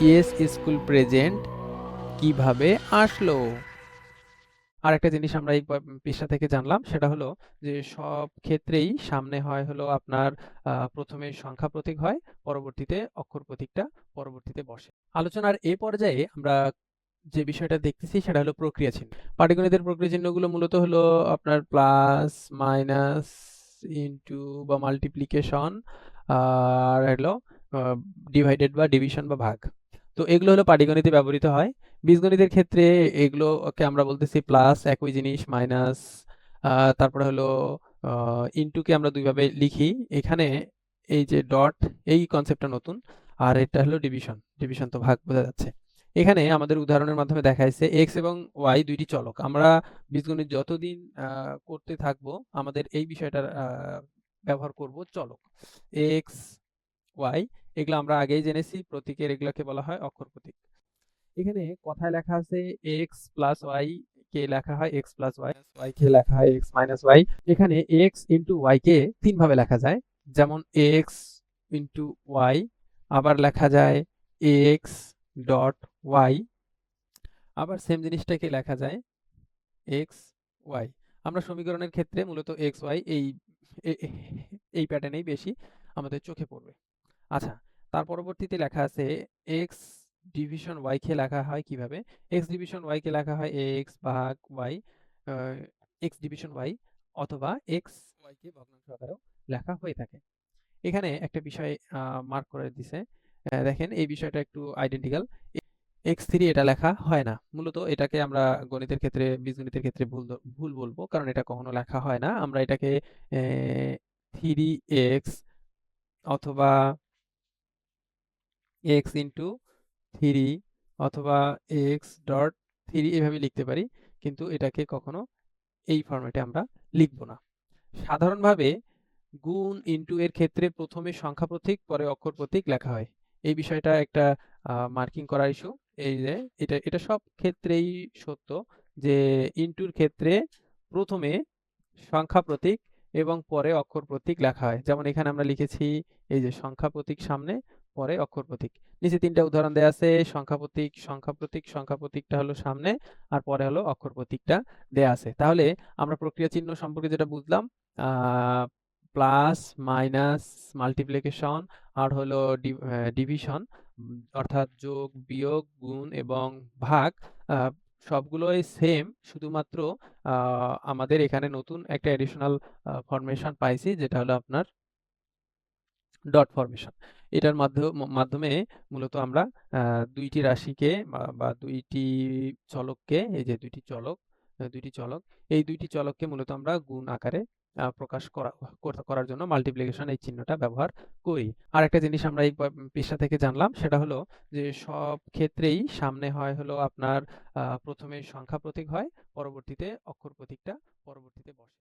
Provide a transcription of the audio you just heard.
Yes school present কীভাবে আসলো? আর একটা জিনিস আমরা এই প- পৃষ্ঠা থেকে জানলাম, সেটা হলো যে সব ক্ষেত্রেই সামনে হয় হলো আপনার প্রথমে সংখ্যা প্রতীক হয়, পরবর্তীতে অক্ষর প্রতীকটা পরবর্তীতে বসে। আলোচনার এ পর্যায়ে আমরা যে বিষয়টা দেখতেছি সেটা হলো প্রক্রিয়া চিহ্ন। পাটিগণিতের প্রক্রিয়া চিহ্নগুলো মূলত হলো আপনার প্লাস, মাইনাস, ইনটু বা মাল্টিপ্লিকেশন, আর হলো ডিভাইডেড বা ডিভিশন বা ভাগ। তো এগুলো হলো পাটিগণিতে ব্যবহৃত হয়। বীজগণিতের ক্ষেত্রে এগুলোকে আমরা বলতেছি প্লাস একই জিনিস মাইনাস তারপরে হলো ইনটুকে আমরা দুইভাবে লিখি। এখানে এই যে ডট এই কনসেপ্টটা নতুন। আর এটা হলো ডিভিশন ডিভিশন তো ভাগ বোঝা যাচ্ছে। এখানে আমাদের উদাহরণের মাধ্যমে দেখা যাচ্ছে এক্স এবং ওয়াই দুইটি চলক। আমরা বীজগণিত যতদিন করতে থাকব, আমাদের এই বিষয়টার ব্যবহার করব চলক। এক্স ওয়াই এগুলো আমরা আগেই জেনেছি, প্রতীকের এগুলোকে বলা হয় অক্ষর প্রতীক। এখানে কথায় লেখা আছে এক্স প্লাস ওয়াই কে লেখা হয় এক্স প্লাস ওয়াই ওয়াই কে লেখা হয় এক্স মাইনাস ওয়াই এখানে এক্স ইন্টু ওয়াই কে তিন ভাবে লেখা যায়, যেমন এক্স ইন্টু ওয়াই আবার লেখা যায় এক্স ডট ওয়াই আবার সেম জিনিসটাকে লেখা যায় এক্স ওয়াই আমরা সমীকরণের ক্ষেত্রে মূলত এক্স ওয়াই এই এই প্যাটার্নেই বেশি আমাদের চোখে পড়বে। আচ্ছা তার পরবর্তীতে লেখা আছে এক্স ডিভিশন ওয়াই কে লেখা হয় কীভাবে? এক্স ডিভিশন ওয়াই কে লেখা হয় এক্স ভাগ ওয়াই এক্স ডিভিশন ওয়াই অথবা এক্স ওয়াই কে ভগ্নাংশ আকারেও লেখা হয়ে থাকে। এখানে একটা বিষয় মার্ক করে দিছে। দেখেন, এই বিষয়টা একটু আইডেন্টিক্যাল এক্স থ্রি এটা লেখা হয় না। মূলত এটাকে আমরা গণিতের ক্ষেত্রে, বীজগণিতের ক্ষেত্রে ভুল ভুল বলব, কারণ এটা কখনো লেখা হয় না। আমরা এটাকে থ্রি এক্স অথবা এক্স ইন্টু থ্রি অথবা এক্স ডট থ্রি এভাবে লিখতে পারি, কিন্তু এটাকে কখনো এই ফরম্যাটে আমরা লিখব না। সাধারণভাবে গুণ ইনটু এর ক্ষেত্রে প্রথমে সংখ্যা প্রতীক, পরে অক্ষর প্রতীক লেখা হয়। এই বিষয়টা একটা মার্কিং করা ইস্যু এই যে, এটা এটা সব ক্ষেত্রেই সত্য যে ইনটুর ক্ষেত্রে প্রথমে সংখ্যা প্রতীক এবং পরে অক্ষর প্রতীক লেখা হয়। যেমন এখানে আমরা লিখেছি, এই যে সংখ্যা প্রতীক সামনে পরে অক্ষর প্রতীক। নিচে তিনটা উদাহরণ দেওয়া আছে, সংখ্যা প্রতীক সংখ্যা প্রতীক, সংখ্যা প্রতীকটা হলো সামনে আর পরে হলো অক্ষর প্রতীকটা দেয়া আছে। তাহলে আমরা প্রক্রিয়া চিহ্ন সম্পর্কে যেটা বুঝলাম প্লাস, মাইনাস, মাল্টিপ্লিকেশন আর হলো ডিভিশন, অর্থাৎ যোগ, বিয়োগ, গুণ এবং ভাগ সবগুলোই সেম শুধুমাত্র আমাদের এখানে নতুন একটা এডিশনাল ফরমেশন পাইছি, যেটা হলো আপনার ডট ফরমেশন এটার মাধ্যমে মূলত আমরা দুইটি রাশিকে বা- দুইটি চলককে, এই যে দুইটি চলক দুইটি চলক, এই দুইটি চলককে মূলত আমরা গুণ আকারে প্রকাশ করা করার জন্য মাল্টিপ্লিকেশন এই চিহ্নটা ব্যবহার করি। আর একটা জিনিস আমরা এই প- পৃষ্ঠা থেকে জানলাম, সেটা হলো যে সব ক্ষেত্রেই সামনে হয় হলো আপনার প্রথমে সংখ্যা প্রতীক হয়, পরবর্তীতে অক্ষর প্রতীকটা পরবর্তীতে বসে।